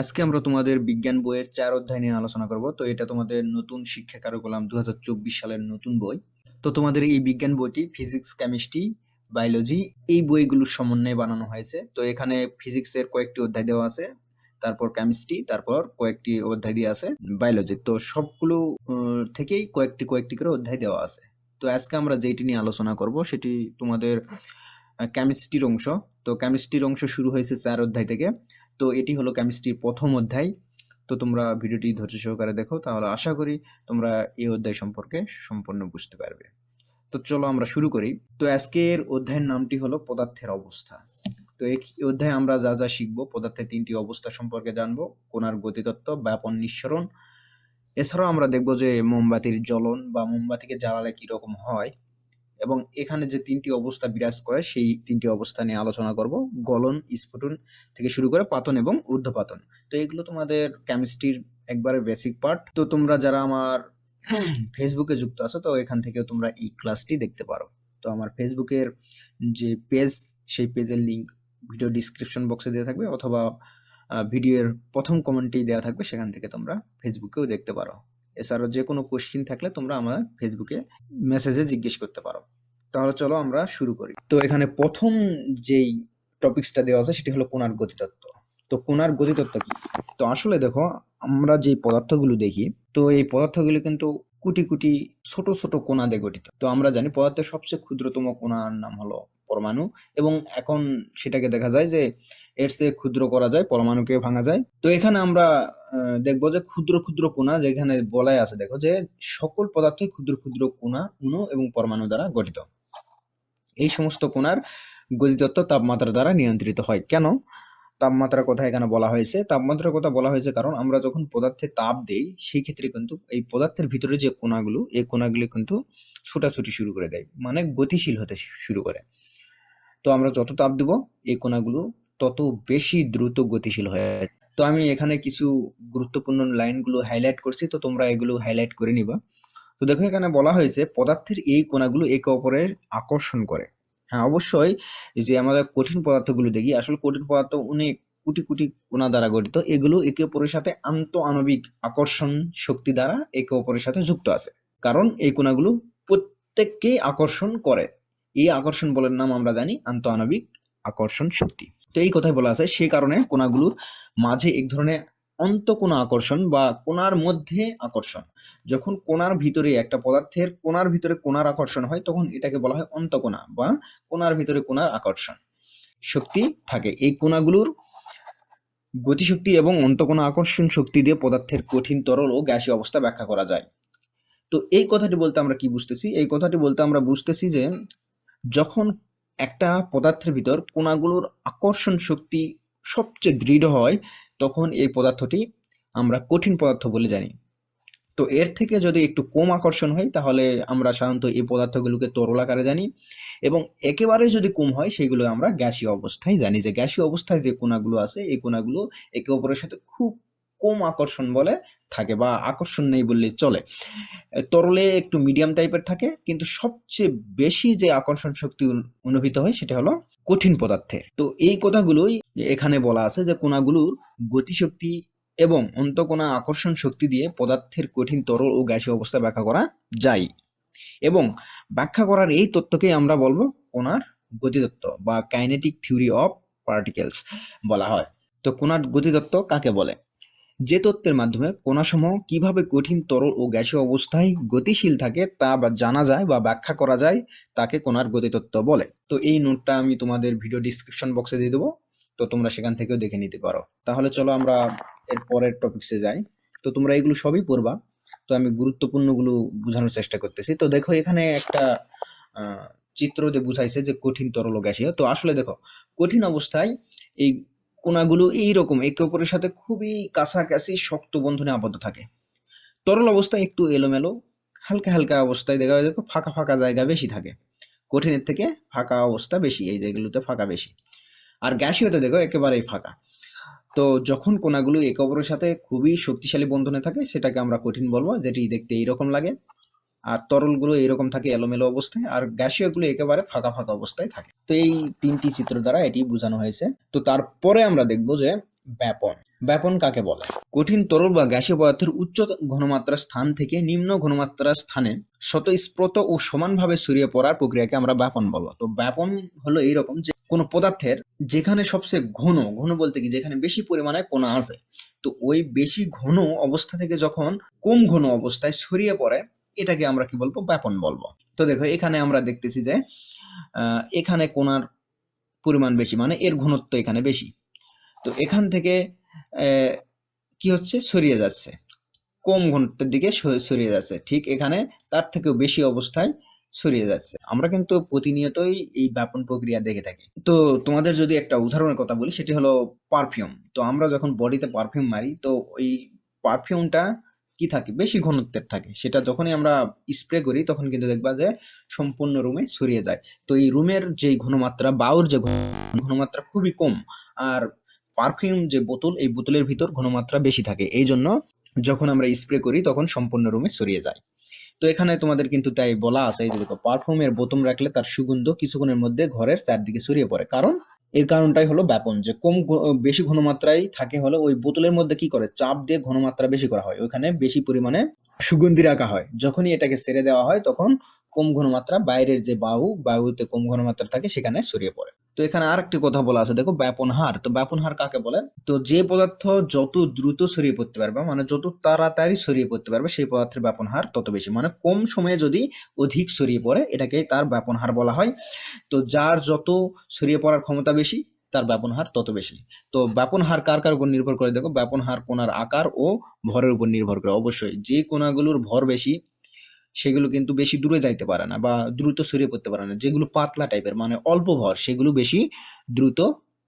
আজকে আমরা তোমাদের বিজ্ঞান বইয়ের চার অধ্যায় নিয়ে আলোচনা করব। তো এটা তোমাদের নতুন শিক্ষা কারিকুলাম দু সালের নতুন বই। তো তোমাদের এই বিজ্ঞান বইটি ফিজিক্স, কেমিস্ট্রি, বায়োলজি এই বইগুলোর সমন্বয়ে বানানো হয়েছে। তো এখানে ফিজিক্সের কয়েকটি অধ্যায় দেওয়া আছে, তারপর কেমিস্ট্রি, তারপর কয়েকটি অধ্যায় দিয়ে আছে বায়োলজি। তো সবগুলো থেকেই কয়েকটি কয়েকটি করে অধ্যায় দেওয়া আছে। তো আজকে আমরা যেটি নিয়ে আলোচনা করব সেটি তোমাদের কেমিস্ট্রির অংশ। তো কেমিস্ট্রির অংশ শুরু হয়েছে চার অধ্যায় থেকে। তো এটি হলো কেমিস্ট্রির প্রথম অধ্যায়। তো তোমরা ভিডিওটি ধৈর্য সহকারে দেখো, তাহলে আশা করি তোমরা এই অধ্যায় সম্পর্কে সম্পূর্ণ বুঝতে পারবে। তো চলো আমরা শুরু করি। তো আজকের অধ্যায়ের নামটি হলো পদার্থের অবস্থা। তো এই অধ্যায়ে আমরা যা যা শিখব, পদার্থের তিনটি অবস্থা সম্পর্কে জানব কোনার গতিতত্ত্ব, ব্যাপন নিঃসরণ। এছাড়াও আমরা দেখব যে মোমবাতির জ্বলন বা মোমবাতিকে জ্বালালে কীরকম হয়। এবং এখানে যে তিনটি অবস্থা বিরাজ করে, সেই তিনটি অবস্থা নিয়ে আলোচনা করব। গলন, স্ফুটন থেকে শুরু করে পাতন এবং ঊর্ধ্বপাতন। তো এগুলো তোমাদের কেমিস্ট্রির একবারে বেসিক পার্ট তো তোমরা যারা আমার ফেসবুকে যুক্ত আছো, তো এখান থেকেও তোমরা এই ক্লাসটি দেখতে পারো। তো আমার ফেসবুকের যে পেজ সেই পেজের লিঙ্ক ভিডিও ডিসক্রিপশন বক্সে দেওয়া থাকবে, অথবা ভিডিওর প্রথম কমেন্টেই দেওয়া থাকবে, সেখান থেকে তোমরা ফেসবুকেও দেখতে পারো। এছাড়াও যে কোনো কোশ্চিন থাকলে তোমরা আমার ফেসবুকে মেসেজে জিজ্ঞেস করতে পারো। তাহলে চলো আমরা শুরু করি। তো এখানে প্রথম যেই টপিকসটা দেওয়া আছে সেটি হলো কোনার গতিতত্ত্ব। তো কোনার গতিতত্ত্ব কি? তো আসলে দেখো, আমরা যে পদার্থগুলো দেখি, তো এই পদার্থগুলো কিন্তু কোটি কোটি ছোট ছোট কোণা দিয়ে গঠিত। তো আমরা জানি পদার্থের সবচেয়ে ক্ষুদ্রতম কোনার নাম হলো পরমাণু এবং এখন সেটাকে দেখা যায় যে এর চেয়ে ক্ষুদ্র করা যায়, পরমাণুকে ভাঙা যায়। তো এখানে আমরা দেখব যে ক্ষুদ্র ক্ষুদ্র কোণা যেখানে বলাই আছে, দেখো যে সকল পদার্থই ক্ষুদ্র ক্ষুদ্র কোণা অণু এবং পরমাণু দ্বারা গঠিত। এই সমস্ত কোণার গতিতত্ত্ব তাপমাত্রা দ্বারা নিয়ন্ত্রিত হয়। কেন? তাপমাত্রার কথা এখানে বলা হয়েছে। তাপমাত্রার কথা বলা হয়েছে কারণ আমরা যখন পদার্থে তাপ দেই, সেই ক্ষেত্রে কিন্তু এই পদার্থের ভিতরে যে কোণাগুলো এই কোণাগুলি কিন্তু ছুটাছুটি শুরু করে দেয় মানে গতিশীল হতে শুরু করে। তো আমরা যত তাপ দেব এই কোণাগুলো তত বেশি দ্রুত গতিশীল হয়ে। তো আমি এখানে কিছু গুরুত্বপূর্ণ লাইনগুলো হাইলাইট করছি, তো তোমরা এগুলো হাইলাইট করে নিবা। তো দেখো এখানে বলা হয়েছে, পদার্থের এই কোণাগুলো একে অপরের আকর্ষণ করে। হ্যাঁ অবশ্যই যে আমাদের কঠিন পদার্থগুলো দেখি, আসলে কঠিন পদার্থ অনেক কোটি কোটি কোণা দ্বারা গঠিত, এগুলো একে অপরের সাথে আন্ত আণবিক আকর্ষণ শক্তি দ্বারা একে অপরের সাথে যুক্ত আছে। কারণ এই কোণাগুলো প্রত্যেককে আকর্ষণ করে। এই আকর্ষণ বলের নাম আমরা জানি আন্ত আকর্ষণ শক্তি। তো এই কথাই বলা আছে সেই কারণে কোনাগুলোর মাঝে এক ধরনের অন্তঃকোণা আকর্ষণ বা কোনার মধ্যে আকর্ষণ। যখন কোনার ভিতরে একটা পদার্থের কোণার ভিতরে কোনার আকর্ষণ হয়, তখন এটাকে বলা হয় অন্তঃকোণা বা কোনার ভিতরে কোনার আকর্ষণ শক্তি থাকে। এই কোনাগুলোর গতিশক্তি এবং অন্তঃকোণা আকর্ষণ শক্তি দিয়ে পদার্থের কঠিন, তরল ও গ্যাসীয় অবস্থা ব্যাখ্যা করা যায়। তো এই কথাটি বলতে আমরা কি বুঝতেছি? এই কথাটি বলতে আমরা বুঝতেছি যে যখন একটা পদার্থের ভিতর কোণাগুলোর আকর্ষণ শক্তি সবচেয়ে দৃঢ় হয়, তখন এই পদার্থটি আমরা কঠিন পদার্থ বলে জানি। তো এর থেকে যদি একটু কম আকর্ষণ হয়, তাহলে আমরা সাধারণত এই পদার্থগুলোকে তরল আকারে জানি এবং একেবারে যদি কম হয়, সেগুলো আমরা গ্যাসীয় অবস্থায় জানি যে গ্যাসীয় অবস্থায় যে কোণাগুলো আছে, এই কোণাগুলো একে অপরের সাথে খুব কম আকর্ষণ বলে থাকে বা আকর্ষণ নেই বললে চলে। তরলে একটু মিডিয়াম টাইপের থাকে, কিন্তু সবচেয়ে বেশি যে আকর্ষণ শক্তি অনুভূত হয় সেটা হলো কঠিন পদার্থে তো এই কথাগুলোই এখানে বলা আছে যে কোণাগুলোর গতিশক্তি এবং অন্তকোনা আকর্ষণ শক্তি দিয়ে পদার্থের কঠিন তরল ও গ্যাসীয় অবস্থা ব্যাখ্যা করা যায়। এবং ব্যাখ্যা করার এই তত্ত্বকেই আমরা বলব কোণার গতিতত্ত্ব বা কাইনেটিক থিওরি অফ পার্টিকেলস বলা হয়। তো কোনার গতিতত্ত্ব কাকে বলে? যে তত্ত্বের মাধ্যমে কণাসমূহ কীভাবে কঠিন, তরল ও গ্যাসীয় অবস্থায় গতিশীল থাকে তা বা জানা যায় বা ব্যাখ্যা করা যায়, তাকে কণার গতিতত্ত্ব বলে। তো এই নোটটা আমি তোমাদের ভিডিও ডিসক্রিপশন বক্সে দিয়ে দেবো। তো তোমরা সেখান থেকেও দেখে নিতে পারো। তাহলে চলো আমরা এর পরের টপিকসে যাই। তো তোমরা এগুলো সবই পড়বা। তো আমি গুরুত্বপূর্ণগুলো বোঝানোর চেষ্টা করতেছি। তো দেখো এখানে একটা চিত্র দিয়ে বুঝাইছে যে কঠিন, তরল ও গ্যাসীয়। তো আসলে দেখো, কঠিন অবস্থায় এই কোণাগুলো এইরকম, একে অপরের সাথে খুবই কাছাকাছি শক্ত বন্ধনে আবদ্ধ থাকে। তরল অবস্থায় একটু এলোমেলো, হালকা হালকা অবস্থায় দেখা যায় ফাঁকা ফাঁকা জায়গা বেশি থাকে। কঠিনের থেকে ফাঁকা অবস্থা বেশি, এই জায়গাগুলোতে ফাঁকা বেশি। আর গ্যাসীয়তে দেখো একেবারেই ফাঁকা। তো যখন কোণাগুলো একে অপরের সাথে খুবই শক্তিশালী বন্ধনে থাকে, সেটাকে আমরা কঠিন বলব, যেটি দেখতে এইরকম লাগে। আর তরলগুলো এরকম থাকে এলোমেলো অবস্থায়, আর গ্যাসীয়গুলো একেবারে ফাঁকা ফাঁকা অবস্থায় থাকে। তো এই তিনটি চিত্র দ্বারা এটি বোঝানো হয়েছে। তো তারপরে আমরা দেখব যে ব্যাপন। ব্যাপন কাকে বলে? কঠিন তরল বা গ্যাসীয় পদার্থের উচ্চ ঘনমাত্রার স্থান থেকে নিম্ন ঘনমাত্রার স্থানে স্বতঃস্প্রত ও সমানভাবে ছড়িয়ে পড়ার প্রক্রিয়াকে আমরা ব্যাপন বলব। তো ব্যাপন হলো এইরকম যে কোনো পদার্থের যেখানে সবচেয়ে ঘন ঘন বলতে কি যেখানে বেশি পরিমাণে কণা আছে, তো ওই বেশি ঘন অবস্থা থেকে যখন কম ঘন অবস্থায় ছড়িয়ে পড়ে এটাকে আমরা কি বলব? ব্যাপন বলব। তো দেখো, এখানে আমরা দেখতেছি যে এখানে কোনার পরিমাণ বেশি মানে এর ঘনত্ব এখানে বেশি। তো এখান থেকে কি হচ্ছে? ছড়িয়ে যাচ্ছে। কম ঘনত্বের দিকে ছড়িয়ে যাচ্ছে। ঠিক এখানে তার থেকেও বেশি অবস্থায় ছড়িয়ে যাচ্ছে। আমরা কিন্তু প্রতিনিয়তই এই ব্যাপন প্রক্রিয়া দেখে থাকি। তো তোমাদের যদি একটা উদাহরণের কথা বলি, সেটি হলো পারফিউম। তো আমরা যখন বডিতে পারফিউম মারি, তো ওই পারফিউমটা কি থাকে? বেশি ঘনত্বের থাকে। সেটা যখনই আমরা স্প্রে করি, তখন কিন্তু দেখবা যে সম্পূর্ণ রুমে ছড়িয়ে যায়। তো এই রুমের যে ঘনমাত্রা বাউর যে ঘনমাত্রা খুবই কম। আর পারফিউম যে বোতল, এই বোতলের ভিতর ঘনমাত্রা বেশি থাকে। এই জন্য যখন আমরা স্প্রে করি, তখন সম্পূর্ণ রুমে ছড়িয়ে যায়। তো এখানে তোমাদের কিন্তু তাই বলা আছে, এই যে দেখো পারফিউমের বোতম রাখলে তার সুগন্ধ কিছুক্ষণের মধ্যে ঘরের চারদিকে ছড়িয়ে পড়ে। কারণ এর কারণটাই হলো ব্যাপন, যে কম বেশি ঘনমাত্রায় থাকে হলো ওই বোতলের মধ্যে কি করে? চাপ দিয়ে ঘনমাত্রা বেশি করা হয়। ওইখানে বেশি পরিমাণে সুগন্ধি রাখা হয়। যখনই এটাকে ছেড়ে দেওয়া হয়, তখন কম ঘনমাত্রা, বাইরের যে বায়ু বায়ুতে কম ঘনমাত্রা থাকে, সেখানে ছড়িয়ে পড়ে। তো এখানে আরেকটি কথা বলা আছে, দেখো, ব্যাপন হার। তো ব্যাপন হার কাকে বলে? তো যে পদার্থ যত দ্রুত ছড়িয়ে পড়তে পারবে মানে যত তাড়াতাড়ি ছড়িয়ে পড়তে পারবে, সেই পদার্থের ব্যাপন হার তত বেশি। মানে কম সময়ে যদি অধিক ছড়িয়ে পড়ে, এটাকে তার ব্যাপন হার বলা হয়। তো যার যত ছড়িয়ে পড়ার ক্ষমতা বেশি, তার ব্যাপন হার তত বেশি। তো ব্যাপন হার কার কার উপর নির্ভর করে? দেখো, ব্যাপন হার কোণার আকার ও ভরের উপর নির্ভর করে। অবশ্যই, যে কোণাগুলোর ভর বেশি সেগুলো কিন্তু বেশি দূরে যাইতে পারে না বা দ্রুত ছড়িয়ে পড়তে পারে না। যেগুলো পাতলা টাইপের মানে অল্প ভর, সেগুলো বেশি দ্রুত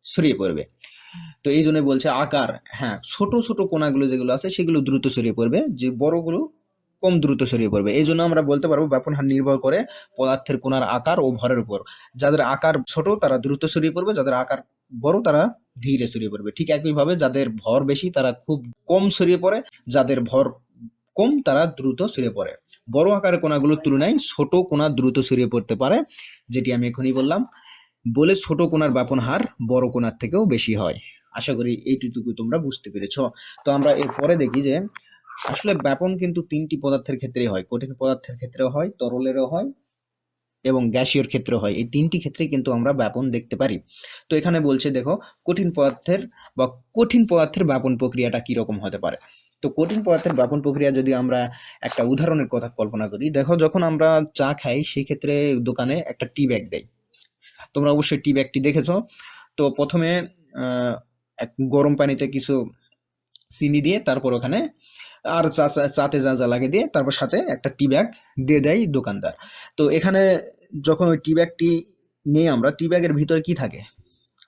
ছড়িয়ে পড়বে। তো এই জন্য বলছে আকার হ্যাঁ ছোট ছোট কোনাগুলো যেগুলো আছে, সেগুলো দ্রুত ছড়িয়ে পড়বে, যে বড়গুলো কম দ্রুত ছড়িয়ে পড়বে। এই জন্য আমরা বলতে পারব ব্যাপন হার নির্ভর করে পদার্থের কোনার আকার ও ভরের উপর। যাদের আকার ছোট, তারা দ্রুত ছড়িয়ে পড়বে, যাদের আকার বড়, তারা ধীরে ছড়িয়ে পড়বে। ঠিক একইভাবে যাদের ভর বেশি, তারা খুব কম ছড়িয়ে পড়ে, যাদের ভর কম, তারা দ্রুত ছড়িয়ে পড়ে। বড় আকারের কোণাগুলোর তুলনায় ছোট কোণা দ্রুত ছড়িয়ে পড়তে পারে, যেটি আমি এখনই বললাম। বলে ছোট কোণার ব্যাপন হার বড় কোণার থেকেও বেশি হয়। আশা করি এইটুকু তোমরা বুঝতে পেরেছ। তো আমরা এরপরে দেখি যে, আসলে ব্যাপন কিন্তু তিনটি পদার্থের ক্ষেত্রেই হয়। কঠিন পদার্থের ক্ষেত্রেও হয়, তরলেরও হয় এবং গ্যাসীয়র ক্ষেত্রে হয়। এই তিনটি ক্ষেত্রে কিন্তু আমরা ব্যাপন দেখতে পারি। তো এখানে বলছে, দেখো, কঠিন পদার্থের বা কঠিন পদার্থের ব্যাপন প্রক্রিয়াটা কি রকম হতে পারে? তো কঠিন পদার্থের বাপন প্রক্রিয়া যদি আমরা একটা উদাহরণের কথা কল্পনা করি, দেখো যখন আমরা চা খাই, সেই ক্ষেত্রে দোকানে একটা টি ব্যাগ দেয়। তোমরা অবশ্যই টি ব্যাগটি দেখেছ। তো প্রথমে এক গরম পানিতে কিছু চিনি দিয়ে তারপর ওখানে আর চা, চাতে যা যা লাগে দিয়ে তারপর সাথে একটা টি ব্যাগ দিয়ে দেয় দোকানদার। তো এখানে যখন ওই টি ব্যাগটি নেই আমরা, টি ব্যাগের ভিতরে কি থাকে?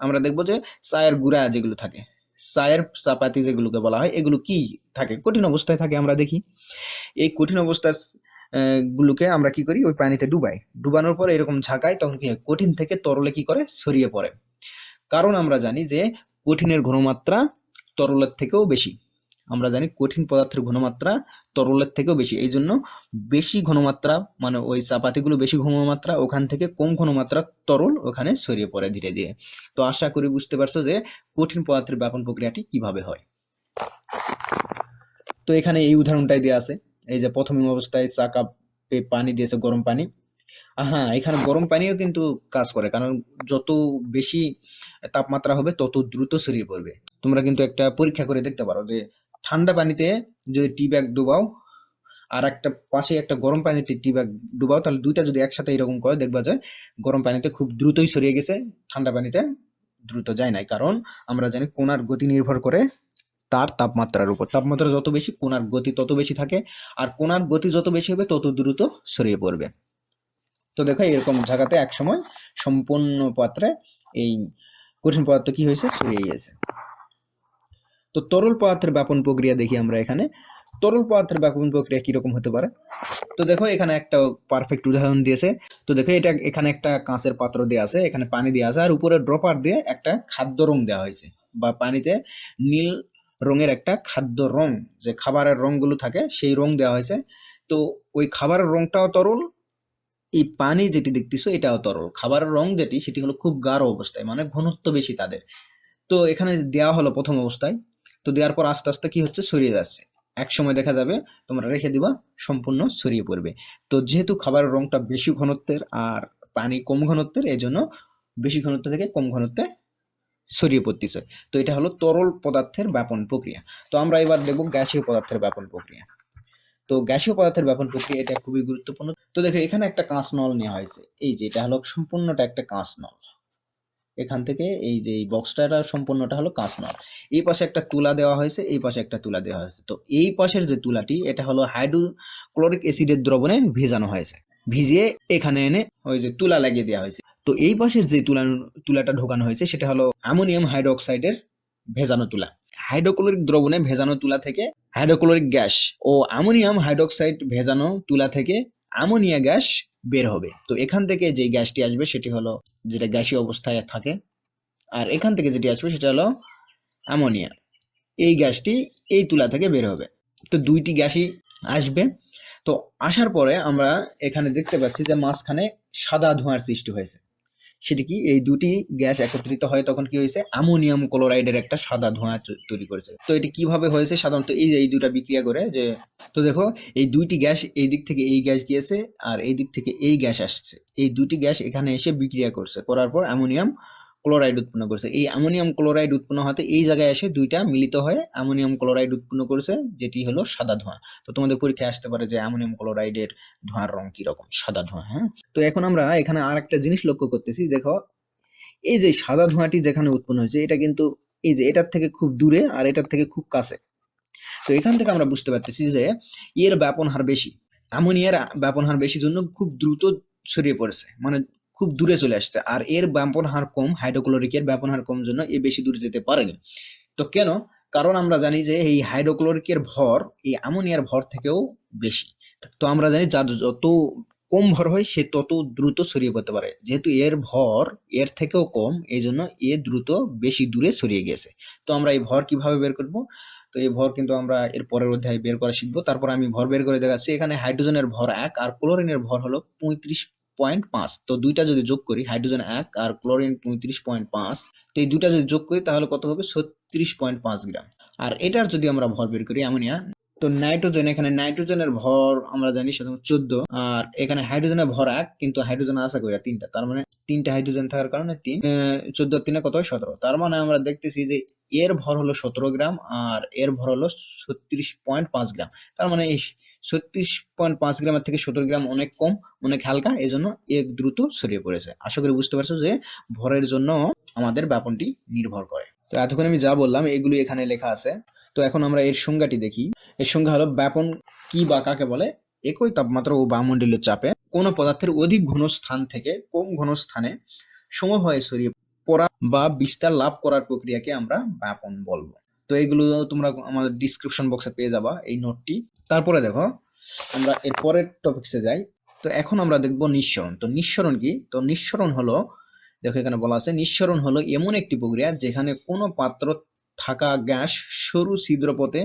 আমরা দেখব যে চায়ের গুঁড়া যেগুলো থাকে। চায়ের চাপাতি যেগুলোকে বলা হয়, এগুলো কি থাকে? কঠিন অবস্থায় থাকে আমরা দেখি। এই কঠিন অবস্থার গুলোকে আমরা কি করি? ওই পানিতে ডুবাই। ডুবানোর পর এরকম ঝাঁকায়, তখন কি কঠিন থেকে তরলে কি করে? ছড়িয়ে পড়ে। কারণ আমরা জানি যে কঠিনের ঘনমাত্রা তরলের থেকেও বেশি। আমরা জানি কঠিন পদার্থের ঘনমাত্রা তরলের থেকেও বেশি। এই জন্য বেশি ঘনমাত্রা মানে ওই চাপাতিগুলো বেশি ঘনমাত্রা, ওখান থেকে কম ঘনমাত্রা তরল ওখানে ছড়িয়ে পড়ে ধীরে ধীরে। তো আশা করি বুঝতে পারছ যে কঠিন পদার্থের ব্যাপন প্রক্রিয়াটি কীভাবে হয়। তো এখানে এই উদাহরণটাই দেওয়া আছে। এই যে প্রথম অবস্থায় চা কাপে পানি দিয়েছে গরম পানি। হ্যাঁ এখানে গরম পানিও কিন্তু কাজ করে, কারণ যত বেশি তাপমাত্রা হবে তত দ্রুত ছড়িয়ে পড়বে। তোমরা কিন্তু একটা পরীক্ষা করে দেখতে পারো যে ঠান্ডা পানিতে যদি টি ব্যাগ ডুবাও, আর একটা পাশে একটা গরম পানিতে টি ব্যাগ ডুবাও, তাহলে দুইটা যদি একসাথে এরকম করে, দেখবা যায় গরম পানিতে খুব দ্রুতই ছড়িয়ে গেছে, ঠান্ডা পানিতে দ্রুত যায় নাই। কারণ আমরা জানি কোণার গতি নির্ভর করে তার তাপমাত্রার উপর। তাপমাত্রা যত বেশি কোণার গতি তত বেশি থাকে, আর কোনার গতি যত বেশি হবে, তত দ্রুত ছড়িয়ে পড়বে। তো দেখো, এরকম জায়গাতে একসময় সম্পূর্ণ পাত্রে এই কঠিন পদার্থ কি হয়েছে? ছড়িয়ে গিয়েছে তো তরল পদার্থের ব্যাপন প্রক্রিয়া দেখি আমরা এখানে। তরল পদার্থের ব্যাপন প্রক্রিয়া কীরকম হতে পারে? তো দেখো, এখানে একটা পারফেক্ট উদাহরণ দিয়েছে। তো দেখো, এটা এখানে একটা কাঁচের পাত্র দেওয়া আছে, এখানে পানি দেওয়া আছে, আর উপরে ড্রপার দিয়ে একটা খাদ্য রং দেওয়া হয়েছে, বা পানিতে নীল রঙের একটা খাদ্য রং, যে খাবারের রংগুলো থাকে, সেই রং দেওয়া হয়েছে। তো ওই খাবারের রংটাও তরল, এই পানি যেটি দেখতেছো, এটাও তরল। খাবারের রং যেটি, সেটি হলো খুব গাঢ় অবস্থায় মানে ঘনত্ব বেশি তাদের। তো এখানে দেওয়া হলো প্রথম অবস্থায় তো দেওয়ার পর আস্তে আস্তে কি হচ্ছে? ছড়িয়ে যাচ্ছে। এক সময় দেখা যাবে তোমরা রেখে দিবা, সম্পূর্ণ ছড়িয়ে পড়বে। তো যেহেতু খাবারের রংটা বেশি ঘনত্বের আর পানি কম ঘনত্বের এই জন্য বেশি ঘনত্ব থেকে কম ঘনত্বে ছড়িয়ে পড়তেছে। তো এটা হলো তরল পদার্থের ব্যাপন প্রক্রিয়া। তো আমরা এবার দেখব গ্যাসীয় পদার্থের ব্যাপন প্রক্রিয়া। তো গ্যাসীয় পদার্থের ব্যাপন প্রক্রিয়া এটা খুবই গুরুত্বপূর্ণ। তো দেখো, এখানে একটা কাঁচ নল নেওয়া হয়েছে। এই যে, এটা হলো সম্পূর্ণটা একটা কাঁচ নল এখান থেকে এই যে এই বক্সটা সম্পূর্ণটা হলো কাঁচ নল এই পাশে একটা তুলা দেওয়া হয়েছে, এই পাশে একটা তুলা দেওয়া হয়েছে। তো এই পাশের যে তুলাটি, এটা হলো হাইড্রোক্লোরিক অ্যাসিডের দ্রবণে ভেজানো হয়েছে। ভিজিয়ে এখানে এনে ওই যে তুলা লাগিয়ে দেওয়া হয়েছে। তো এই পাশের যে তুলা, তুলাটা ঢোকানো হয়েছে, সেটা হলো অ্যামোনিয়াম হাইড্রোক্সাইডের ভেজানো তুলা। হাইড্রোক্লোরিক দ্রবণে ভেজানো তুলা থেকে হাইড্রোক্লোরিক গ্যাস ও অ্যামোনিয়াম হাইড্রোক্সাইড ভেজানো তুলা থেকে অ্যামোনিয়া গ্যাস বের হবে। তো এখান থেকে যে গ্যাসটি আসবে সেটি হলো যেটা গ্যাসীয় অবস্থায় থাকে। আর এখান থেকে যেটি আসবে সেটা হলো অ্যামোনিয়া। এই গ্যাসটি এই তুলা থেকে বের হবে। তো দুইটি গ্যাসই আসবে। তো আসার পরে আমরা এখানে দেখতে পাচ্ছি যে মাঝখানে সাদা ধোঁয়ার সৃষ্টি হয়েছে। সেটি কি এই দুটি গ্যাস একত্রিত হয় তখন কি হয়েছে? অ্যামোনিয়াম ক্লোরাইডের একটা সাদা ধোঁয়া তৈরি করেছে। তো এটি কীভাবে হয়েছে? সাধারণত এই যে, এই দুটো বিক্রিয়া করে যে, তো দেখো, এই দুইটি গ্যাস এই দিক থেকে এই গ্যাস গিয়েছে আর এই দিক থেকে এই গ্যাস আসছে। এই দুটি গ্যাস এখানে এসে বিক্রিয়া করছে। করার পর অ্যামোনিয়াম ক্লোরাইড উৎপন্ন করছে। এই অ্যামোনিয়াম ক্লোরাইড উৎপন্ন হতে এই জায়গায় এসে দুইটা মিলিত হয়ে অ্যামোনিয়াম ক্লোরাইড উৎপন্ন করছে, যেটি হলো সাদা ধোঁয়া। তো তোমাদের পরীক্ষায় আসতে পারে যে অ্যামোনিয়াম ক্লোরাইডের ধোঁয়ার রং কি রকম, সাদা ধোঁয়া হ্যাঁ? তো এখন আমরা এখানে আর একটা জিনিস লক্ষ্য করতেছি, দেখো, এই যে সাদা ধোঁয়াটি যেখানে উৎপন্ন হয়েছে, এটা কিন্তু এই যে এটার থেকে খুব দূরে আর এটার থেকে খুব কাছে। তো এখান থেকে আমরা বুঝতে পারতেছি যে এর ব্যাপন হার বেশি, অ্যামোনিয়ার ব্যাপন হার বেশি জন্য খুব দ্রুত ছড়িয়ে পড়েছে। মানে খুব দূরে চলে আসছে। আর এর ব্যাপন হার কম হাইড্রোক্লোরিকের ব্যাপন হার কম জন্য এ বেশি দূরে যেতে পারেনি। তো কেন? কারণ আমরা জানি যে এই হাইড্রোক্লোরিকের ভর, এই অ্যামোনিয়ার ভর থেকেও বেশি। তো আমরা জানি যার যত কম ভর হয়, সে তত দ্রুত ছড়িয়ে পড়তে পারে। যেহেতু এর ভর এর থেকেও কম, এই জন্য এ দ্রুত বেশি দূরে ছড়িয়ে গেছে। তো আমরা এই ভর কীভাবে বের করব? তো এই ভর কিন্তু আমরা এর পরের অধ্যায়ে বের করা শিখব। তারপর আমি ভর বের করে দেখাচ্ছি। এখানে হাইড্রোজেনের ভর এক আর ক্লোরিনের ভর হলো পঁয়ত্রিশ পয়েন্ট পাঁচ। তো দুইটা যদি যোগ করি, হাইড্রোজেন এক আর ক্লোরিন পঁয়ত্রিশ পয়েন্ট পাঁচ, তো এই দুইটা যদি যোগ করি, তাহলে কত হবে? ছত্রিশ পয়েন্ট পাঁচ গ্রাম। আর এটার যদি আমরা ভর বের করি, অ্যামোনিয়া, তো নাইট্রোজেন, এখানে নাইট্রোজেনের ভর আমরা জানি সেটা চোদ্দ, আর এখানে হাইড্রোজেনের ভর এক, কিন্তু হাইড্রোজেন আশা করি তিনটা, তার মানে তিনটা হাইড্রোজেন থাকার কারণে তিন চোদ্দ তিনে কত হয়? সতেরো। তার মানে আমরা দেখতেছি যে এর ভর হলো সতেরো গ্রাম, আর এর ভর হলো ছত্রিশ পয়েন্ট পাঁচ গ্রাম। তার মানে এই ছত্রিশ পয়েন্ট পাঁচ গ্রামের থেকে সতেরো গ্রাম অনেক কম, অনেক হালকা এই জন্য এক দ্রুত ছড়িয়ে পড়েছে। আশা করি বুঝতে পারছ যে ভরের জন্য আমাদের ব্যাপনটি নির্ভর করে। তো এতক্ষণ আমি যা বললাম, এগুলি এখানে লেখা আছে। তো এখন আমরা এর সংজ্ঞাটি দেখি। এর সংজ্ঞা হলো ব্যাপন কি বা কাকে বলে? একই তাপমাত্রা ও বায়ুমণ্ডলীয় চাপে কোনো পদার্থের অধিক ঘন স্থান থেকে কম ঘন স্থানে সমভাবে ছড়িয়ে পড়া বা বিস্তার লাভ করার প্রক্রিয়াকে আমরা ব্যাপন বলব। তো এইগুলো তোমরা আমাদের ডিসক্রিপশন বক্সে পেয়ে যাবা এই নোটটি তারপরে দেখো, আমরা এর পরের টপিক্সে যাই। তো এখন আমরা দেখব নিঃসরণ। তো নিঃসরণ কি? তো নিঃসরণ হলো, দেখো এখানে বলা আছে, নিঃসরণ হলো এমন একটি প্রক্রিয়া যেখানে কোনো পাত্র থাকা গ্যাস সরু ছিদ্রপথে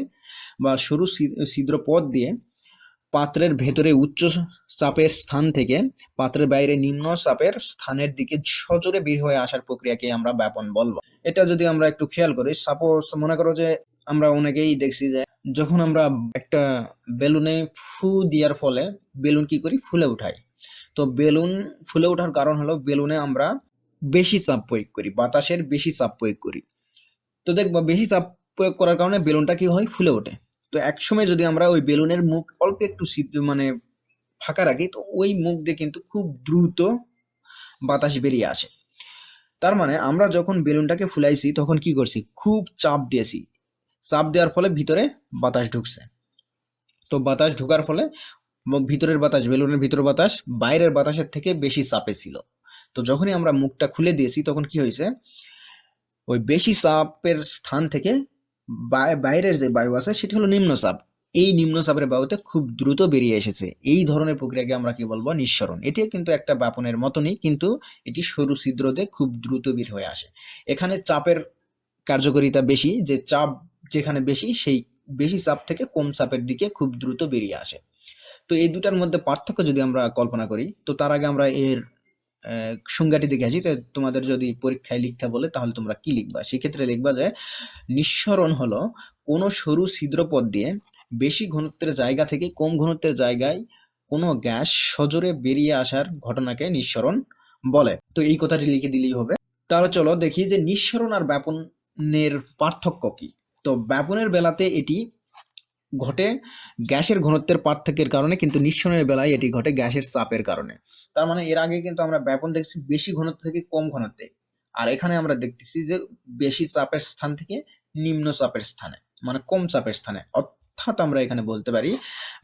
বা সরু ছিদ্রপথ দিয়ে পাত্রের ভেতরে উচ্চ চাপের স্থান থেকে পাত্রের বাইরে নিম্ন চাপের স্থানের দিকে সজোরে বের হয়ে আসার প্রক্রিয়াকে আমরা ব্যাপন বলব। এটা যদি আমরা একটু খেয়াল করি সাপোজ মনে করো যে আমরা অনেকেই দেখছি যে যখন আমরা একটা বেলুনে ফু দেওয়ার ফলে বেলুন কি করি? ফুলে উঠাই। তো বেলুন ফুলে ওঠার কারণ হলো বেলুনে আমরা বেশি চাপ প্রয়োগ করি, বাতাসের বেশি চাপ প্রয়োগ করি। তো দেখব, বেশি চাপ প্রয়োগ করার কারণে বেলুনটা কি হয়? ফুলে ওঠে। তো একসময় যদি আমরা ওই বেলুনের মুখ অল্প একটু মানে ফাঁকা রাখি, তো ওই মুখ দিয়ে কিন্তু খুব দ্রুত বাতাস বেরিয়ে আসে। তার মানে আমরা যখন বেলুনটাকে ফুলাইছি, তখন কি করছি? খুব চাপ দিয়েছি। চাপ দেওয়ার ফলে ভিতরে বাতাস ঢুকছে। তো বাতাস ঢোকার ফলে ভিতরের বাতাস, বেলুনের ভিতর বাতাস, বাইরের বাতাসের থেকে বেশি চাপে ছিল। তো যখনই আমরা মুখটা খুলে দিয়েছি, তখন কি হয়েছে? ওই বেশি চাপের স্থান থেকে বাইরের যে বায়ু আছে, সেটি হলো নিম্নচাপ এই নিম্নচাপের বায়ুতে খুব দ্রুত বেরিয়ে এসেছে। এই ধরনের প্রক্রিয়াকে আমরা কি বলব? নিঃসরণ। এটিও কিন্তু একটা ব্যাপনের মতনই, কিন্তু এটি সরু ছিদ্র দিয়ে খুব দ্রুত বের হয়ে আসে। এখানে চাপের কার্যকারিতা বেশি, যে চাপ যেখানে বেশি, সেই বেশি চাপ থেকে কম চাপের দিকে খুব দ্রুত বেরিয়ে আসে। তো এই দুটার মধ্যে পার্থক্য যদি আমরা কল্পনা করি, তো তার আগে আমরা এর সংজ্ঞাটি দেখে আসি। তোমাদের যদি পরীক্ষায় লিখতে বলে, তাহলে তোমরা কি লিখবা? সেক্ষেত্রে লিখবা যে, নিঃসরণ হলো কোনো সরু ছিদ্রপথ দিয়ে বেশি ঘনত্বের জায়গা থেকে কম ঘনত্বের জায়গায় কোনো গ্যাস সজোরে বেরিয়ে আসার ঘটনাকে নিঃসরণ বলে। তো এই কথাটি লিখে দিলেই হবে। তাহলে চলো দেখি যে নিঃসরণ আর ব্যাপনের পার্থক্য কি। তো ব্যাপনের বেলাতে এটি ঘটে গ্যাসের ঘনত্বের পার্থক্যের কারণে, কিন্তু নিঃসরণের বেলায় এটি ঘটে গ্যাসের চাপের কারণে। তার মানে এর আগে কিন্তু আমরা ব্যাপন দেখছি বেশি ঘনত্ব থেকে কম ঘনত্বে। আর এখানে আমরা দেখতেছি যে বেশি চাপের স্থান থেকে নিম্ন চাপের স্থানে মানে কম চাপের স্থানে। অর্থাৎ আমরা এখানে বলতে পারি,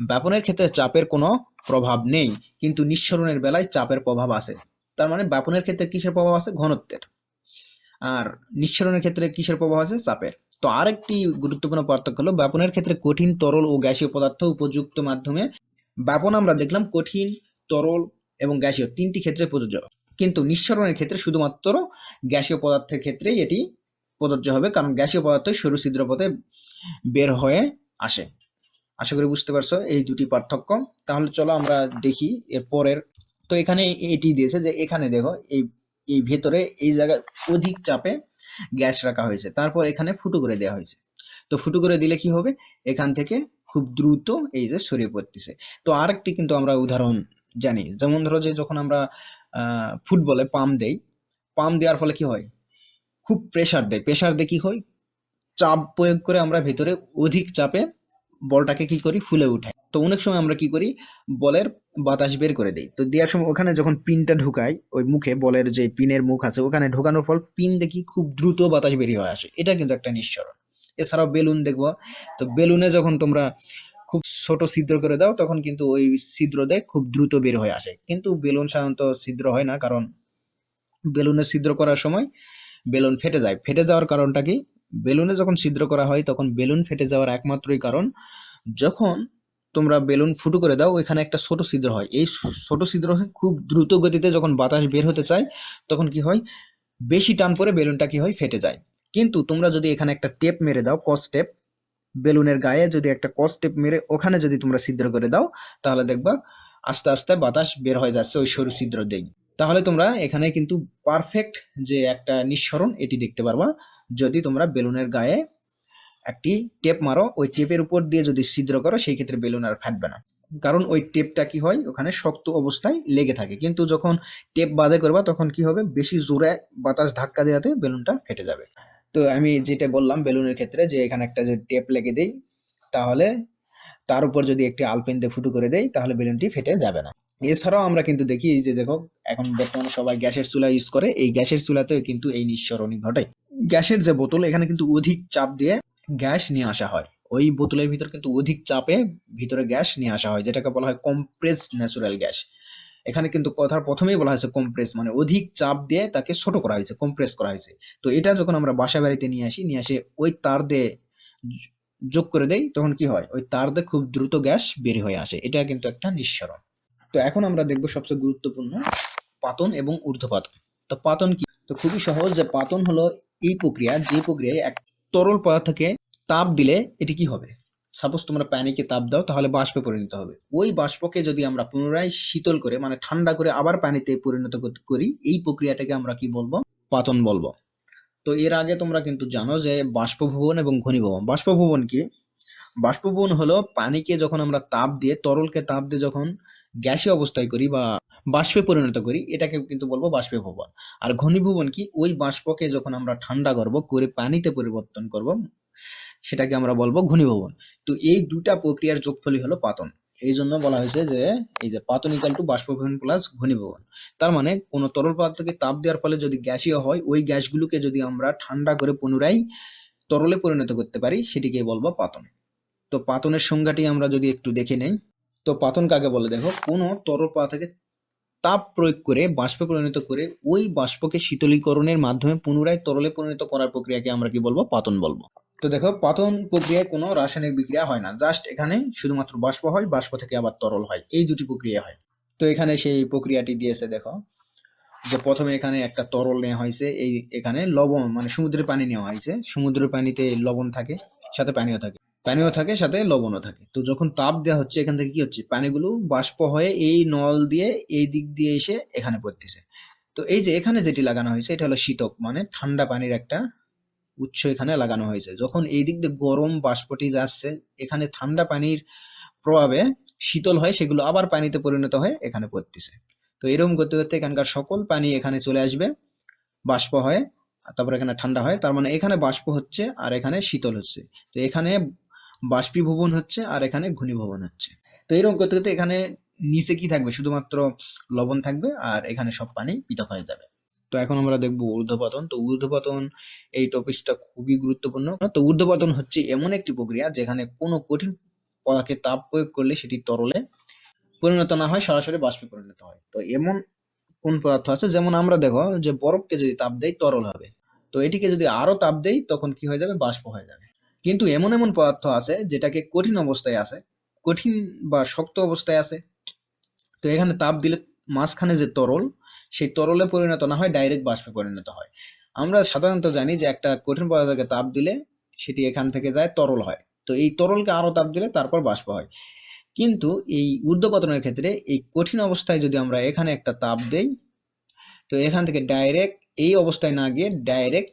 ব্যাপনের ক্ষেত্রে চাপের কোনো প্রভাব নেই, কিন্তু নিঃসরণের বেলায় চাপের প্রভাব আছে। তার মানে ব্যাপনের ক্ষেত্রে কিসের প্রভাব আছে? ঘনত্বের। আর নিঃসরণের ক্ষেত্রে কিসের প্রভাব আছে? চাপের। তো আরেকটি গুরুত্বপূর্ণ পার্থক্য হলো ব্যাপনের ক্ষেত্রে কঠিন তরল ও গ্যাসীয় পদার্থ উপযুক্ত মাধ্যমে ব্যাপন আমরা দেখলাম কঠিন, তরল এবং গ্যাসীয় তিনটি ক্ষেত্রে প্রযোজ্য। কিন্তু নিঃসরণের ক্ষেত্রে শুধুমাত্র গ্যাসীয় পদার্থের ক্ষেত্রেই এটি প্রযোজ্য হবে, কারণ গ্যাসীয় পদার্থ সরু ছিদ্রপথে বের হয়ে আসে। আশা করি বুঝতে পারছ এই দুটি পার্থক্য। তাহলে চলো আমরা দেখি এর পরের। তো এখানে এটি দিয়েছে যে এখানে দেখো এই এই ভেতরে এই জায়গায় অধিক চাপে গ্যাস রাখা হয়েছে। তারপর এখানে ফুটো করে দেওয়া হয়েছে। তো ফুটো করে দিলে কি হবে? এখান থেকে খুব দ্রুত এই যে ছড়িয়ে পড়তেছে। তো আরেকটি কিন্তু আমরা উদাহরণ জানি। যেমন ধরো যে যখন আমরা ফুটবলে পাম দেই পাম দেওয়ার ফলে কি হয়? খুব প্রেশার দেয়। প্রেশার দিয়ে কি হয়? চাপ প্রয়োগ করে আমরা ভেতরে অধিক চাপে বলটাকে কি করি? ফুলে উঠাই তো অনেক সময় আমরা কি করি? বলের বাতাস বের করে দেই। তো দেওয়ার সময় ওখানে যখন পিনটা ঢুকাই, ওই মুখে বলের যে পিনের মুখ আছে, ওখানে ঢোকানোর ফল পিন দেখি খুব দ্রুত বাতাস বেরিয়ে হয়ে আসে। এটা কিন্তু একটা নিঃসরণ। এছাড়াও বেলুন দেখব। তো বেলুনে যখন তোমরা খুব ছোট ছিদ্র করে দাও, তখন কিন্তু ওই ছিদ্র দেয়, খুব দ্রুত বের হয়ে আসে। কিন্তু বেলুন সাধারণত ছিদ্র হয় না, কারণ বেলুনে ছিদ্র করার সময় বেলুন ফেটে যায়। ফেটে যাওয়ার কারণটা কি? বেলুনে যখন ছিদ্র করা হয়, তখন বেলুন ফেটে যাওয়ার একমাত্রই কারণ, যখন তোমরা বেলুন ফুটো করে দাও, ওইখানে একটা ছোট ছিদ্র হয়। এই ছোট ছিদ্র খুব দ্রুত গতিতে যখন বাতাস বের হতে চায়, তখন কি হয়? বেশি টান পরে বেলুনটা কি হয়? ফেটে যায়। কিন্তু তোমরা যদি এখানে একটা টেপ মেরে দাও কস টেপ, বেলুনের গায়ে যদি একটা কস টেপ মেরে ওখানে যদি তোমরা ছিদ্র করে দাও, তাহলে দেখবা আস্তে আস্তে বাতাস বের হয়ে যাচ্ছে ওই সরু ছিদ্র দেই তাহলে তোমরা এখানে কিন্তু পারফেক্ট যে একটা নিঃসরণ, এটি দেখতে পারবা। যদি তোমরা বেলুনের গায়ে একটি টেপ মারো, ওই টেপের উপর দিয়ে যদি ছিদ্র করো, সেই ক্ষেত্রে বেলুন আর ফাটবে না। কারণ ওই টেপটা কি হয়, ওখানে শক্ত অবস্থায় লেগে থাকে। কিন্তু যখন টেপ বাদে করবা, তখন কি হবে? বেশি জোরে বাতাস ধাক্কা দেওয়াতে বেলুনটা ফেটে যাবে। তো আমি যেটা বললাম বেলুনের ক্ষেত্রে যে, এখানে একটা যদি টেপ লেগে দেই, তাহলে তার উপর যদি একটি আলপেন দিয়ে ফুটো করে দেই, তাহলে বেলুনটি ফেটে যাবে না। এছাড়াও আমরা কিন্তু দেখি যে দেখো, এখন বর্তমানে সবাই গ্যাসের চুলা ইউজ করে। এই গ্যাসের চুলাতেও কিন্তু এই নিঃসরণই ঘটে। গ্যাসের যে বোতল, এখানে কিন্তু অধিক চাপ দিয়ে গ্যাস নিয়ে আসা হয়। ওই বোতলের ভিতর কিন্তু অধিক চাপে ভিতরে গ্যাস নিয়ে আসা হয়, যেটাকে বলা হয় কম্প্রেসড ন্যাচুরাল গ্যাস এখানে কিন্তু কথার প্রথমেই বলা হয়েছে কম্প্রেস মানে অধিক চাপ দিয়ে তাকে ছোট করা হয়েছে কম্প্রেস করা হয়েছে। তো এটা যখন আমরা বাসা বাড়িতে নিয়ে আসি, নিয়ে আসে ওই তার দিয়ে যোগ করে দেই, তখন কি হয়? ওই তার দিয়ে খুব দ্রুত গ্যাস বের হয়ে আসে। এটা কিন্তু একটা নিঃসরণ। তো এখন আমরা দেখব সবচেয়ে গুরুত্বপূর্ণ পাতন এবং ঊর্ধ্বপাতন। তো পাতন কি? তো খুবই সহজ যে পাতন হলো এই প্রক্রিয়া, যে প্রক্রিয়ায় এক তরল পদার্থকে তাপ দিলে এটি কি হবে? সাপোজ তোমরা পানিকে তাপ দাও, তাহলে বাষ্পে পরিণত হবে। ওই বাষ্পকে যদি আমরা পুনরায় শীতল করে মানে ঠান্ডা করে আবার পানিতে পরিণত করি এই প্রক্রিয়াটাকে আমরা কি বলব? পাতন বলব। তো এর আগে তোমরা কিন্তু জানো যে বাষ্পভবন এবং ঘনীভবন। বাষ্পভবন কি? বাষ্পভবন হলো পানিকে যখন আমরা তাপ দিয়ে, তরলকে তাপ দিয়ে যখন গ্যাসীয় অবস্থায় করি বা বাষ্পে পরিণত করি, এটাকে কিন্তু বলব বাষ্পীভবন। আর ঘনীভবন কি? ওই বাষ্পকে যখন আমরা ঠান্ডা করব, করে পানিতে পরিবর্তন করব, সেটাকে আমরা বলব ঘনীভবন। তো এই দুটা প্রক্রিয়ার যোগফলই হলো পাতন। এই জন্য বলা হয়েছে যে, এই যে পাতন ইকাল টু বাষ্পভবন প্লাস ঘনীভবন। তার মানে কোনো তরল পদার্থকে তাপ দেওয়ার ফলে যদি গ্যাসীয় হয়, ওই গ্যাসগুলোকে যদি আমরা ঠান্ডা করে পুনরায় তরলে পরিণত করতে পারি সেটিকে বলব পাতন। তো পাতনের সংজ্ঞাটি আমরা যদি একটু দেখে নেই তো পাতন কাকে বলে দেখো, কোনো তরল পদার্থকে তাপ প্রয়োগ করে বাষ্পে পরিণত করে ওই বাষ্পকে শীতলীকরণের মাধ্যমে পুনরায় তরলে পরিণত করার প্রক্রিয়াকে আমরা কি বলব? পাতন বলব। তো দেখো পাতন প্রক্রিয়ায় কোনো রাসায়নিক বিক্রিয়া হয় না। জাস্ট এখানে শুধুমাত্র বাষ্প হয়, বাষ্প থেকে আবার তরল হয়। এই দুটি প্রক্রিয়া হয়। তো এখানে সেই প্রক্রিয়াটি দিয়েছে দেখো, যে প্রথমে এখানে একটা তরল নেওয়া হয়েছে, এই এখানে লবণ মানে সমুদ্রের পানি নেওয়া হয়েছে। সমুদ্রের পানিতে লবণ থাকে, সাথে পানিও থাকে। পানিও থাকে, সাথে লবণও থাকে। তো যখন তাপ দেওয়া হচ্ছে, এখান থেকে কি হচ্ছে? পানিগুলো বাষ্প হয়ে এই নল দিয়ে, এই দিক দিয়ে এসে এখানে পড়তেছে। তো এই যে এখানে যেটি লাগানো হয়েছে, এটা হলো শীতক মানে ঠান্ডা পানির একটা উৎস এখানে লাগানো হয়েছে। যখন এই দিক দিয়ে গরম বাষ্পটি যাচ্ছে, এখানে ঠান্ডা পানির প্রভাবে শীতল হয় সেগুলো আবার পানিতে পরিণত হয়ে এখানে পড়তেছে। তো এরকম করতে করতে এখানকার সকল পানি এখানে চলে আসবে, বাষ্প হয়ে তারপর এখানে ঠান্ডা হয়, তার মানে এখানে বাষ্প হচ্ছে আর এখানে শীতল হচ্ছে। তো এখানে বাষ্পীভবন হচ্ছে আর এখানে ঘনীভবন হচ্ছে। তো এরকম করতে করতে এখানে নিচে কি থাকবে? শুধুমাত্র লবণ থাকবে আর এখানে সব পানি পৃথক হয়ে যাবে। তো এখন আমরা দেখব ঊর্ধ্বপতন। তো ঊর্ধ্বপতন এই টপিকসটা খুবই গুরুত্বপূর্ণ। তো ঊর্ধ্বপতন হচ্ছে এমন একটি প্রক্রিয়া যেখানে কোনো কঠিন পদার্থে তাপ প্রয়োগ করলে সেটি তরলে পরিণত না হয়, সরাসরি বাষ্পে পরিণত হয়। তো এমন কোন পদার্থ আছে? যেমন আমরা দেখো যে বরফকে যদি তাপ দেই তরল হবে। তো এটিকে যদি আরও তাপ দেই তখন কি হয়ে যাবে? বাষ্প হয়ে যাবে। কিন্তু এমন এমন পদার্থ আছে যেটাকে কঠিন অবস্থায় আছে, কঠিন বা শক্ত অবস্থায় আছে। তো এখানে তাপ দিলে মাঝখানে যে তরল, সেই তরলে পরিণত না হয়, ডাইরেক্ট বাষ্পে পরিণত হয়। আমরা সাধারণত জানি যে একটা কঠিন পদার্থকে তাপ দিলে সেটি এখান থেকে যায়, তরল হয়। তো এই তরলকে আরও তাপ দিলে তারপর বাষ্প হয়। কিন্তু এই ঊর্ধ্বপতনের ক্ষেত্রে এই কঠিন অবস্থায় যদি আমরা এখানে একটা তাপ দেই, তো এখান থেকে ডাইরেক্ট এই অবস্থায় না গিয়ে ডাইরেক্ট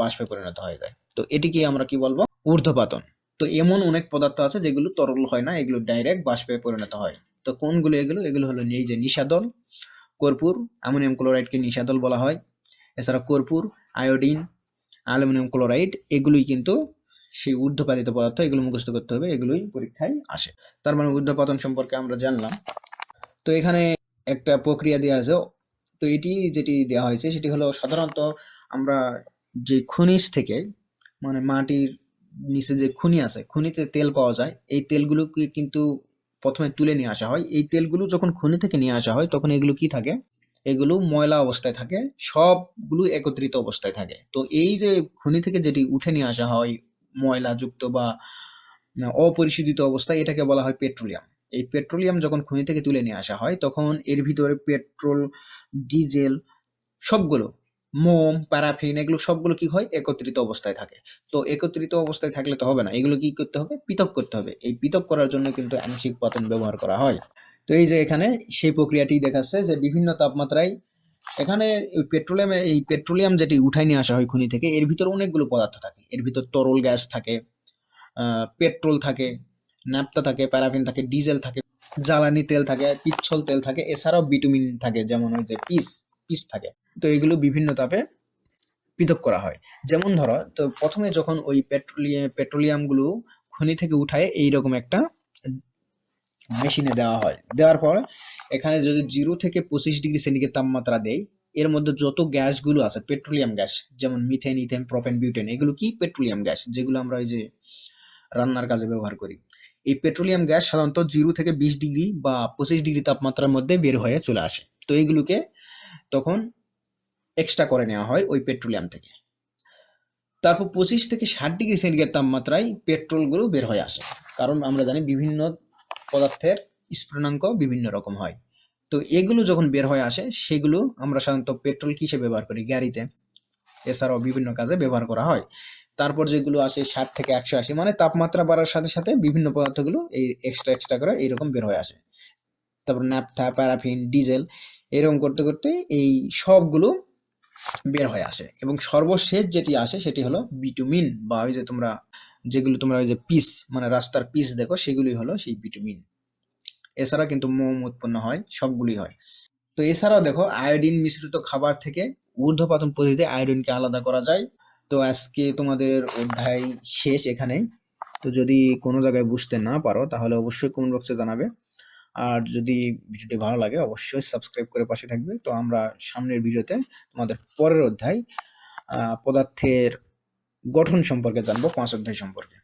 বাষ্পে পরিণত হয়ে যায়। তো এটিকে আমরা কি বলব? ঊর্ধ্বপাতন। তো এমন অনেক পদার্থ আছে যেগুলো তরল হয় না, এগুলো ডাইরেক্ট বাষ্পে পরিণত হয়। তো কোনগুলো এগুলো? এগুলো হলো এই যে নিশাদল কর্পূর, অ্যামোনিয়াম ক্লোরাইডকে নিশাদল বলা হয়। এছাড়া কর্পূর, আয়োডিন, অ্যালুমিনিয়াম ক্লোরাইড, এগুলোই কিন্তু সেই ঊর্ধ্বপাতিত পদার্থ, এগুলো মুখস্থ করতে হবে, এগুলোই পরীক্ষায় আসে। তার মানে ঊর্ধ্বপাতন সম্পর্কে আমরা জানলাম। তো এখানে একটা প্রক্রিয়া দেওয়া আছে। তো এটি যেটি দেওয়া হয়েছে, সেটি হলো সাধারণত আমরা যে খনিজ থেকে মানে মাটির নিচে যে খুনি আছে, খনিতে তেল পাওয়া যায়, এই তেলগুলোকে কিন্তু প্রথমে তুলে নিয়ে আসা হয়। এই তেলগুলো যখন খনি থেকে নিয়ে আসা হয়, তখন এগুলো কি থাকে? এগুলো ময়লা অবস্থায় থাকে, সবগুলো একত্রিত অবস্থায় থাকে। তো এই যে খনি থেকে যেটি উঠে নিয়ে আসা হয় ময়লা যুক্ত বা অপরিশোধিত অবস্থায়, এটাকে বলা হয় পেট্রোলিয়াম। এই পেট্রোলিয়াম যখন খনি থেকে তুলে নিয়ে আসা হয়, তখন এর ভিতরে পেট্রোল, ডিজেল, সবগুলো মোম প্যারাফিন এগুলো সবগুলো কি হয়? একত্রিত অবস্থায় থাকে। তো একত্রিত অবস্থায় থাকলে তো হবে না। এগুলো কি করতে হবে? পৃথক করতে হবে। এই পৃথক করার জন্য কিন্তু আংশিক পতন ব্যবহার করা হয়। তো এই যে এখানে সেই প্রক্রিয়াটি দেখাচ্ছে যে বিভিন্ন তাপমাত্রায় এখানে পেট্রোলিয়ামে, এই পেট্রোলিয়াম যেটি উঠাই নিয়ে আসা হয় খনি থেকে, এর ভিতর অনেকগুলো পদার্থ থাকে। এর ভিতর তরল গ্যাস থাকে পেট্রোল থাকে, ন্যাপটা থাকে প্যারাফিন থাকে, ডিজেল থাকে, জ্বালানি তেল থাকে, পিচ্ছল তেল থাকে, এছাড়াও ভিটামিন থাকে, যেমন ওই যে পিস। পিস থাকে। তো এগুলো বিভিন্ন তাপে পৃথক করা হয়। যেমন ধরো, তো প্রথমে যখন ওই পেট্রোলিয়াম পেট্রোলিয়ামগুলো খনি থেকে উঠায়, এইরকম একটা মেশিনে দেওয়া হয়। দেওয়ার পর এখানে যদি জিরো থেকে পঁচিশ ডিগ্রি সেন্টিগ্রেড তাপমাত্রা দেয়, এর মধ্যে যত গ্যাসগুলো আছে, পেট্রোলিয়াম গ্যাস, যেমন মিথেন, ইথেন, প্রপেন, বিউটেন, এগুলো কি? পেট্রোলিয়াম গ্যাস, যেগুলো আমরা ওই যে রান্নার কাজে ব্যবহার করি। এই পেট্রোলিয়াম গ্যাস সাধারণত জিরো থেকে বিশ ডিগ্রি বা পঁচিশ ডিগ্রি তাপমাত্রার মধ্যে বের হয়ে চলে আসে। তো এইগুলোকে তখন এক্সট্রা করে নেওয়া হয় ওই পেট্রোলিয়াম থেকে। তারপর পঁচিশ থেকে ষাট ডিগ্রি সেন্টিগ্রেড তাপমাত্রায় পেট্রোলগুলো বের হয়ে আসে। কারণ আমরা জানি বিভিন্ন পদার্থের স্ফুটনাঙ্ক বিভিন্ন রকম হয়। তো এগুলো যখন বের হয়ে আসে, সেগুলো আমরা সাধারণত পেট্রোল কিসে ব্যবহার করি? গাড়িতে। এছাড়াও বিভিন্ন কাজে ব্যবহার করা হয়। তারপর যেগুলো আসে ষাট থেকে একশো আশি মানে তাপমাত্রা বাড়ার সাথে সাথে বিভিন্ন পদার্থগুলো এই এক্সট্রা এক্সট্রা করে এইরকম বের হয়ে আসে। তারপর ন্যাপথা প্যারাফিন ডিজেল এরকম করতে করতে এই সবগুলো বের হয়ে আসে। এবং সর্বশেষ যেটি আসে সেটি হলো বিটুমিন বা ওই যে তোমরা যেগুলো তোমরা ওই যে পিস মানে রাস্তার পিস দেখো সেগুলি হলো সেই বিটুমিন এছাড়া কিন্তু মোম উৎপন্ন হয় সবগুলি হয়। তো এছাড়াও দেখো আয়োডিন মিশ্রিত খাবার থেকে ঊর্ধ্বপাতন পদ্ধতিতে আয়োডিনকে আলাদা করা যায়। তো আজকে তোমাদের অধ্যায় শেষ এখানেই। তো যদি কোনো জায়গায় বুঝতে না পারো, তাহলে অবশ্যই কমেন্ট বক্সে জানাবে। আর যদি ভিডিওটি ভালো লাগে, অবশ্যই সাবস্ক্রাইব করে পাশে থাকবে তো আমরা সামনের ভিডিওতে তোমাদের পরের অধ্যায় পদার্থের গঠন সম্পর্কে জানব, পাঁচ অধ্যায় সম্পর্কে।